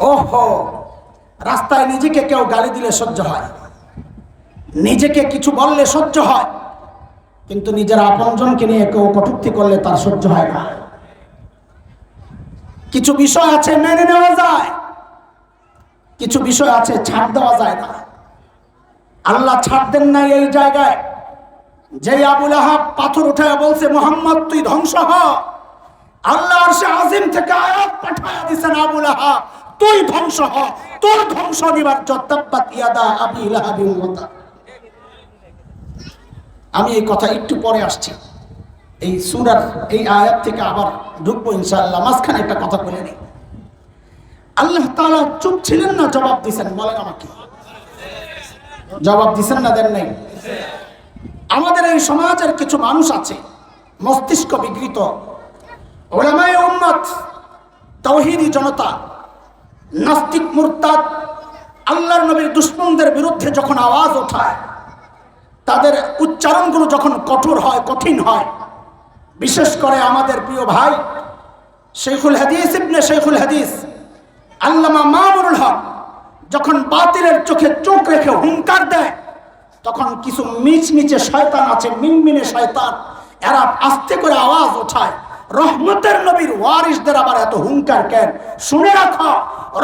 ওহো, রাস্তায় নিজেকে কেউ গালি দিলে সহ্য হয়। নিজেকে কিছু বললে সহ্য হয়, কিন্তু নিজের আপনজনকে নিয়ে কেউ কটূক্তি করলে তার সহ্য হয় না। কিছু বিষয় আছে মেনে নেওয়া যায়, কিছু বিষয় আছে ছাড় দেওয়া যায় না। আল্লাহ ছাড় দেন নাই এই জায়গায়। যে আবুল আহাব পাথর উঠায় বলছে, মোহাম্মদ, তুই ধ্বংস হ। আল্লাহ আজিম থেকে আয়াত পাঠায় দিছেন আবুল আহাব। তুই ধ্বংস হ। তোর ধ্বংস নিবার আমি এই কথা একটু পরে আসছি। এই সুরার এই আয়াত থেকে আবার ঢুকবো ইনশাআল্লাহ। মাঝখানে একটা কথা বলে নিই। আল্লাহ তাআলা চুপ ছিলেন না? জবাব দিছেন। বলেন আমাকে। জবাব দিছেন না, দেন নাই? আমাদের এই সমাজের কিছু মানুষ আছে, মস্তিষ্ক বিকৃত ওলামায়ে উম্মত, তৌহিদি জনতা নাস্তিক মুরতাদ, আল্লাহর নবীর দুশ্মনদের বিরুদ্ধে যখন আওয়াজ ওঠায়, তাদের উচ্চারণগুলো যখন কঠোর হয়, কঠিন হয়, বিশেষ করে আমাদের প্রিয় ভাই শেখুল হাদিস ইবনে শেখুল হাদিস, আল্লামা মামুনুল হক, যখন বাতিলের চোখে চোখ রেখে হুঙ্কার দেয়, তখন কিছু মিচমিচে শয়তান আছে, মিনমিনে শয়তান, এরা আস্তে করে আওয়াজ ওঠায়। রহমতের নবীর ওয়ারিসদের আবার এত হুঙ্কার কেন? শুনে রাখো,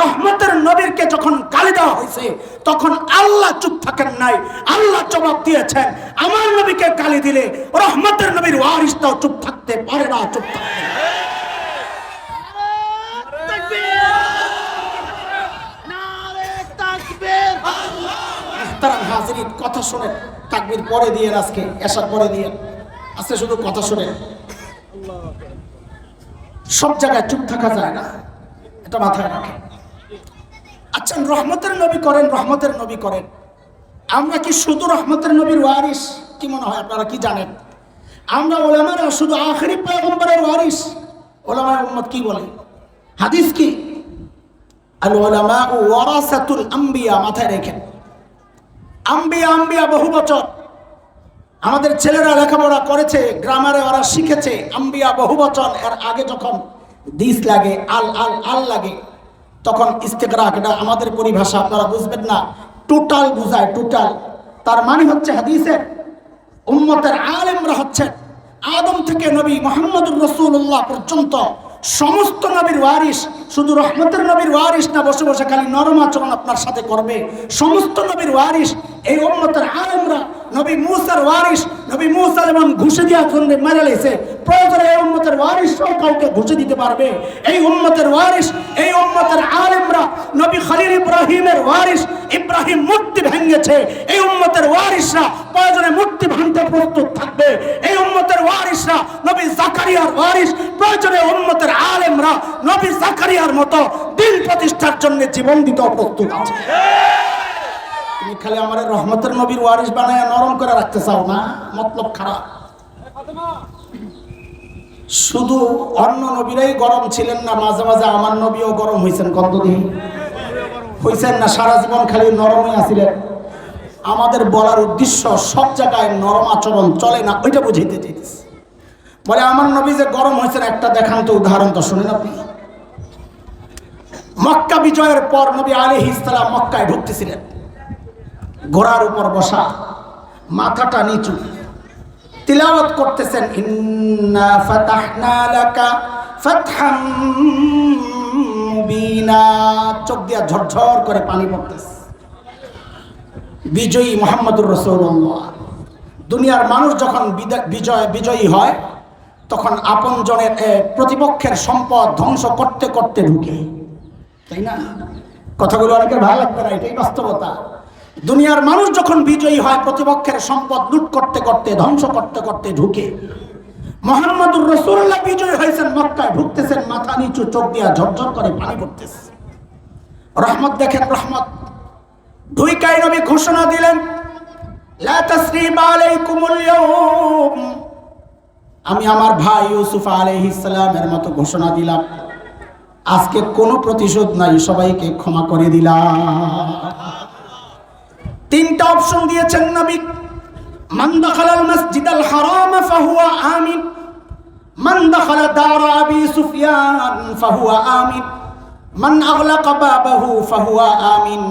রহমতের নবীরকে যখন গালি দেওয়া হয়েছে, তখন আল্লাহ চুপ থাকেন নাই, আল্লাহ জবাব দিয়েছেন, আমার নবীকে গালি দিলে রহমতের নবীর ওয়ারিসটাও চুপ থাকতে পারে না, চুপ থাকতে কথা শোনেন, তাকবির পরে দিয়ে আজকে এসার পরে দিয়ে। আজকে শুধু কথা শোনেন। সব জায়গায় চুপ থাকা যায় না। এটা মাথায় রাখেন। আচ্ছা রহমতের নবী করেন, রহমতের নবী করেন। আমরা কি শুধু রহমতের নবীর ওয়ারিস কি মনে হয় আপনারা কি জানেন? আমরা ওলামারা শুধু আখরি পয়গম্বরের ওয়ারিস ওলামায় উম্মত কি বলে? হাদিস কি? আল ওলামা ওয়ারাসাতুল আম্বিয়া, মাথায় রেখেন। আম্বিয়া আম্বিয়া বহু বছর আমাদের ছেলেরা লেখাপড়া করেছে, গ্রামারে ওরা শিখেছে, আম্বিয়া বহু বচন এর আগে যখন দিস লাগে, আল আল আল লাগে, তখন ইস্তেকরাক এটা আমাদের পরিভাষা, আপনারা বুঝবেন না, টোটাল বুঝায়, টোটাল। তার মানে হচ্ছে হাদিসের, উম্মতের আলেমরা হচ্ছেন, আদম থেকে নবী মোহাম্মদুর রসুল্লাহ পর্যন্ত সমস্ত নবীর ওয়ারিস শুধু রহমতের নবীর ওয়ারিস না, বসে বসে খালি নরম আচরণ আপনার সাথে করবে। সমস্ত নবীর ওয়ারিস এই উম্মতের আলেমরা, নবী মুসার ওয়ারিস নবী মুসার এবং ঘুষে দিয়ে আচরণে মেরে লেছে প্রয়োজনে উম্মতের ওয়ারিস কাউকে ঘুষে দিতে পারবে। এই উম্মতের ওয়ারিস এই উম্মতের আলেমরা নবী খলিল ইব্রাহিমের ওয়ারিস ইব্রাহিম মূর্তি ভেঙেছে। এই উম্মতের ওয়ারিসরা প্রয়োজনে মূর্তি ভাঙতে প্রস্তুত থাকবে। এই উম্মতের ওয়ারিসরা নবী জাকারিয়ার ওয়ারিস প্রয়োজনে উম্মতের আলেমরা নবী জাকারিয়ার মতো দিন প্রতিষ্ঠার জন্য জীবন দিতে প্রস্তুত আছে। তুমি খালি আমার রহমতের নবীর ওয়ারিস বানায় নরম করে রাখতে চাও না? মতলব খারাপ। শুধু অন্য নবীরাই গরম ছিলেন না, মাঝে মাঝে আমার নবীও গরম হয়েছেন কতদিন হয়েছেন না, সারা জীবন খালি নরমই আছিলেন। আমাদের বলার উদ্দেশ্য সব জায়গায় নরম আচরণ চলে না, ওইটা বুঝাইতে চাইতেছি। বলে, আমার নবী যে গরম হয়েছেন একটা দেখান তো উদাহরণ তো শুনেন আপনি। মক্কা বিজয়ের পর নবী আলী ইসলাম মক্কায় ঢুকতেছিলেন। ঘোড়ার উপর বসা, মাথাটা নিচু। তিলাওয়াত করতেছেন, ইন্না ফাতাহনা লাকা ফাতহাম মুবিনা। চোখ দিয়া ঝরঝর করে পানি পড়তেছে। বিজয়ী মোহাম্মদুর রসুল্লাহ দুনিয়ার মানুষ যখন বিজয় বিজয়ী হয়, তখন আপনজনের প্রতিপক্ষের সম্পদ ধ্বংস করতে করতে ঢুকে। তাই না? কথাগুলো অনেকের ভালো লাগবে না, এটাই বাস্তবতা। দুনিয়ার মানুষ যখন বিজয়ী হয়, প্রতিপক্ষের সম্পদ লুট করতে করতে, ধ্বংস করতে করতে ঢুকে। মোহাম্মদুর রসুল্লাহ বিজয়ী হয়েছেন, মক্কায় ঢুকতেছেন, মাথা নিচু, চোখ দিয়া ঝরঝর করে পানি পড়তেছে। রহমত দেখেন, রহমত। দুই কাই নবী ঘোষণা দিলেন আমি আমার ভাই ইউসুফ আলাইহিস সালামের মতো ঘোষণা দিলাম। আজকে কোনো প্রতিশোধ নাই, সবাইকে ক্ষমা করে দিলাম। তিনটা অপশন দিয়েছেন নবী। মান দাখালাল মসজিদাল হারাম ফাহুয়া আমিন। মান দাখালা দার আবি সুফিয়ান ফাহুয়া আমিন। মান আগলাকা বাবাহু ফাহুয়া আমিন।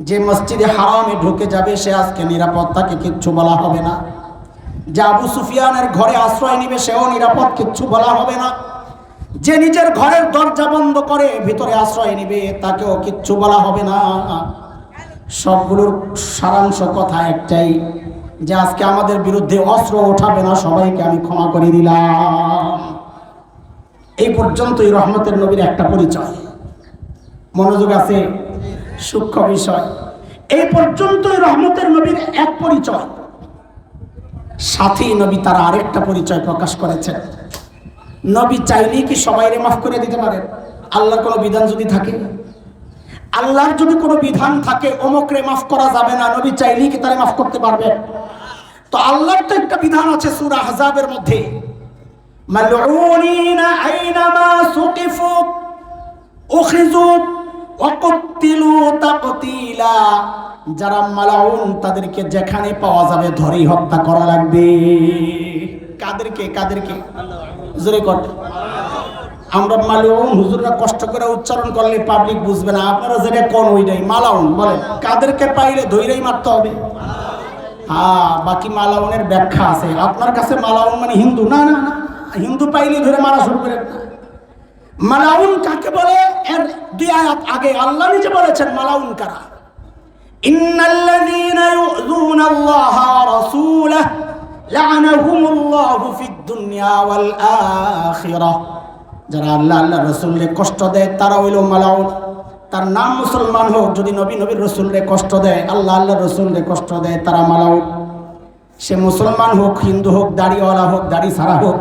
যে মসজিদে হারামে ঢুকে যাবে, সে আজকে নিরাপদ, তাকে কিচ্ছু বলা হবে না। যে আবু সুফিয়ানের ঘরে আশ্রয় নিবে, সেও নিরাপদ, কিচ্ছু বলা হবে না। যে নিজের ঘরের দরজা বন্ধ করে ভিতরে আশ্রয় নিবে, তাকেও কিচ্ছু বলা হবে না। সবগুলোর সারাংশ কথা একটাই যে আজকে আমাদের বিরুদ্ধে অস্ত্র ওঠাবে না, সবাইকে আমি ক্ষমা করে দিলাম। এই পর্যন্তই রহমতের নবীর একটা পরিচয়। মনোযোগ আছে? সূক্ষ্ম বিষয়। এই পর্যন্তই রহমতের নবীর এক পরিচয়। সাথী নবী তারা আরেকটা পরিচয় প্রকাশ করেছেন। নবী চাইলেই কি সবাইরে মাফ করে দিতে পারেন? আল্লাহর কোনো বিধান যদি থাকে? আল্লাহর যদি কোনো বিধান থাকে, অমুকরে মাফ করা যাবে না, নবী চাইলেই কি তারা মাফ করতে পারবে? তো আল্লাহর তো একটা বিধান আছে সূরা হাজাবের মধ্যে। যারা মালাউন, তাদেরকে যেখানে পাওয়া যাবে ধরেই হত্যা করা লাগবে। কাদেরকে কাদেরকে? জোরে কর। আমরা মালাউন হুজুররা কষ্ট করে উচ্চারণ করলে পাবলিক বুঝবে না। আপনারা যেটা কোন ওইটাই? মালাউন বলে কাদেরকে পাইলে ধৈরেই মারতে হবে? হ্যাঁ বাকি মালাউনের ব্যাখ্যা আছে। আপনার কাছে মালাউন মানে হিন্দু? না না না। হিন্দু পাইলে ধরে মারা শুরু করে মালাউন কাকে বলে? এর দুই আয়াত আগে। আল্লাহ নিজে বলেছেন মালাউন কারা? ইন্নাল্লাযীনা ইউযুনা আল্লাহ ওয়া রাসূলাহু লা'নাহুমুল্লাহু ফিদ দুনিয়া ওয়াল আখিরাহ যারা আল্লাহ আল্লাহ রসুলরে কষ্ট দেয়, তারা হইল মালাউন। তার নাম মুসলমান হোক, যদি নবী নবীর রসুলরে কষ্ট দেয়, আল্লাহ আল্লাহ রসুলরে কষ্ট দেয়, তারা মালাউন। সে মুসলমান হোক, হিন্দু হোক, দাড়িওয়ালা হোক, দাড়ি ছাড়া হোক,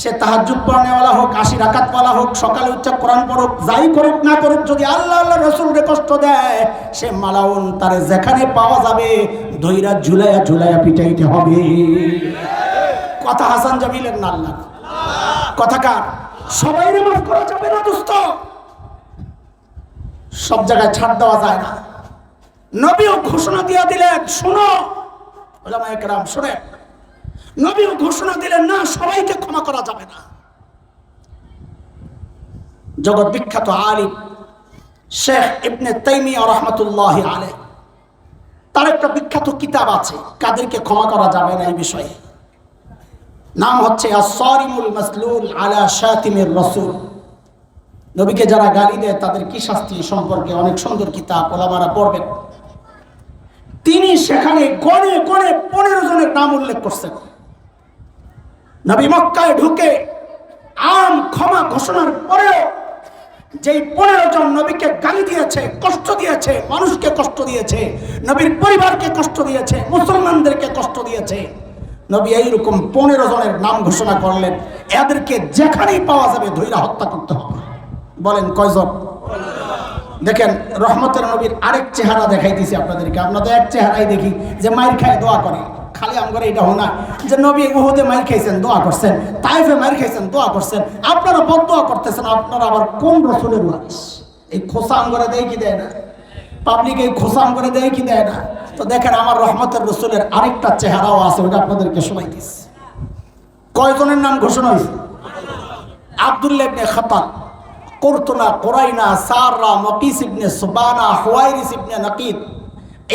সে তাহাজুদ পড়নেওয়ালা হোক, আশি রাকাতওয়ালা হোক, সকালে উচ্চ কোরআন পড়ুক, যাই করুক না করুক, যদি আল্লাহ আল্লাহ রসুলরে কষ্ট দেয়, সে মালাউন তার যেখানে পাওয়া যাবে, ধৈরা ঝুলাইয়া ঝুলাইয়া পিটাইতে হবে। কথা হাসান জামিলের না। আল্লাহ কথা কার? সবাই মাফ করা যাবে না, দোস্ত। সব জায়গায় ছাড় দেওয়া যায় না। নবীও ঘোষণা দিয়া দিলেন, শোনো। ওলামা একরাম শুনে নবীও ঘোষণা দিলেন, না, সবাইকে ক্ষমা করা যাবে না। জগৎ বিখ্যাত আলিম, শেখ ইবনে তাইমিয়া রহমতুল্লাহ আলে তার একটা বিখ্যাত কিতাব আছে, কাদেরকে ক্ষমা করা যাবে না এই বিষয়ে। নাম হচ্ছে নবীকে যারা গালি দেয়, তাদের কি শাস্তি সম্পর্কে অনেক সুন্দর কিতাব ওলামারা পড়বেন। তিনি সেখানে গড়ে গড়ে পনেরো জনের নাম উল্লেখ করছেন। নবী মক্কায় ঢুকে আম ক্ষমা ঘোষণার পরেও যেই পনেরো জন নবীকে গালি দিয়েছে, কষ্ট দিয়েছে, মানুষকে কষ্ট দিয়েছে, নবীর পরিবারকে কষ্ট দিয়েছে, মুসলমানদেরকে কষ্ট দিয়েছে নবী এইরকম পনেরো জনের নাম ঘোষণা করলেন, এদেরকে যেখানেই পাওয়া যাবে ধৈরা হত্যা করতে হবে। বলেন কয়জন? দেখেন, রহমতের নবীর আরেক চেহারা দেখাই দিছি আপনাদেরকে। আপনাদের এক চেহারাই দেখি যে মাইর খায় দোয়া করে। খালি আমগরে এটা হোনা যে নবী উহুদে মাইর খাইছেন, দোয়া করছেন। তাইফে মাইর খাইছেন, দোয়া করছেন। আপনারা বদ দোয়া করতেছেন, আপনারা আবার কোন রসুলের ওয়ারিস এই খোসা আমগরে দেয় কি দেয় না? পাবলিক এই খোসা আমগরে দেয় কি দেয় না? তো দেখেন আমার রহমতের রসুলের আরেকটা চেহারাও আছে, ওটা আপনাদেরকে শোনাই দিস। কয়জনের নাম ঘোষণা হয়েছে? ইবনে কুরাইনা, সাররা, মকিস ইবনে সুবানা ইবনে নাকিদ,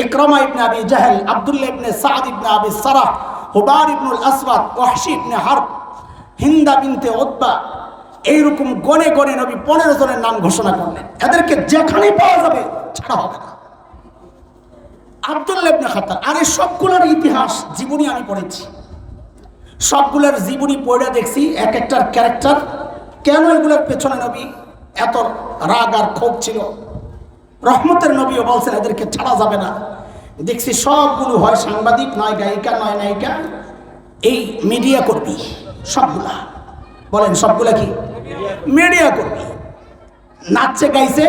ইকরামা ইবনে আবি জাহেল, Abdullah Ibn Saad Ibn Abi Sarah Hubar Ibnul Aswad, Wahshi Ibn Harb, Hinda Bint Utba, এইরকম গনে গনে নবী পনেরো জনের নাম ঘোষণা করলেন। এদেরকে যেখানে পাওয়া যাবে, ছাড়া হবে না। আব্দুল্লাহ ইবনে খাতার আর এই সবগুলোর ইতিহাস জীবনী আমি পড়েছি। সবগুলোর জীবনী পড়ে দেখছি, এক একটার ক্যারেক্টার। কেন এগুলোর পেছনে নবী এত রাগ আর ক্ষোভ ছিল? রহমতের নবীও বলছেন, এদেরকে ছাড়া যাবে না। দেখছি সবগুলো হয় সাংবাদিক, নয় গায়িকা, নয় নায়িকা। এই মিডিয়া কর্মী, সবগুলা। বলেন, সবগুলা কি? মিডিয়া কর্মী। নাচছে, গাইছে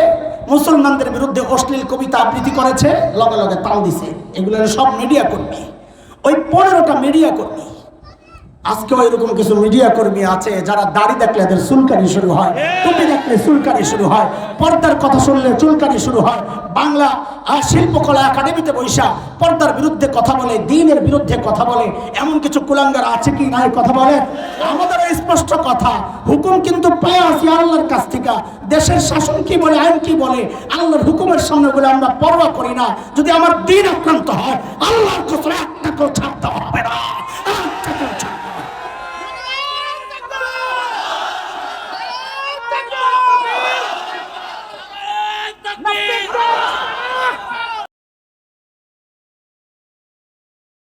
মুসলমানদের বিরুদ্ধে অশ্লীল কবিতা আবৃত্তি করেছে, লগে লগে তাল দিছে। এগুলো সব মিডিয়া কর্মী। ওই পনেরোটা মিডিয়া কর্মী। আজকেও এরকম কিছু মিডিয়া কর্মী আছে যারা দাড়ি দেখলে এদের চুলকানি শুরু হয়। দেখলে চুলকানি শুরু হয়, পর্দার কথা শুনলে চুলকানি শুরু হয়। বাংলা আর শিল্পকলা একাডেমিতে বৈশা, পর্দার বিরুদ্ধে কথা বলে, দিনের বিরুদ্ধে কথা বলে, এমন কিছু কুলাঙ্গার আছে কি নাই কথা বলে আমাদের স্পষ্ট কথা, হুকুম কিন্তু পেয়ে আসি আল্লাহর কাছ থেকে। দেশের শাসন কি বলে, আইন কি বলে, আল্লাহর হুকুমের সামনে বলে আমরা পরোয়া করি না। যদি আমার দিন আক্রান্ত হয়, আল্লাহর কথা একটা আল্লাহ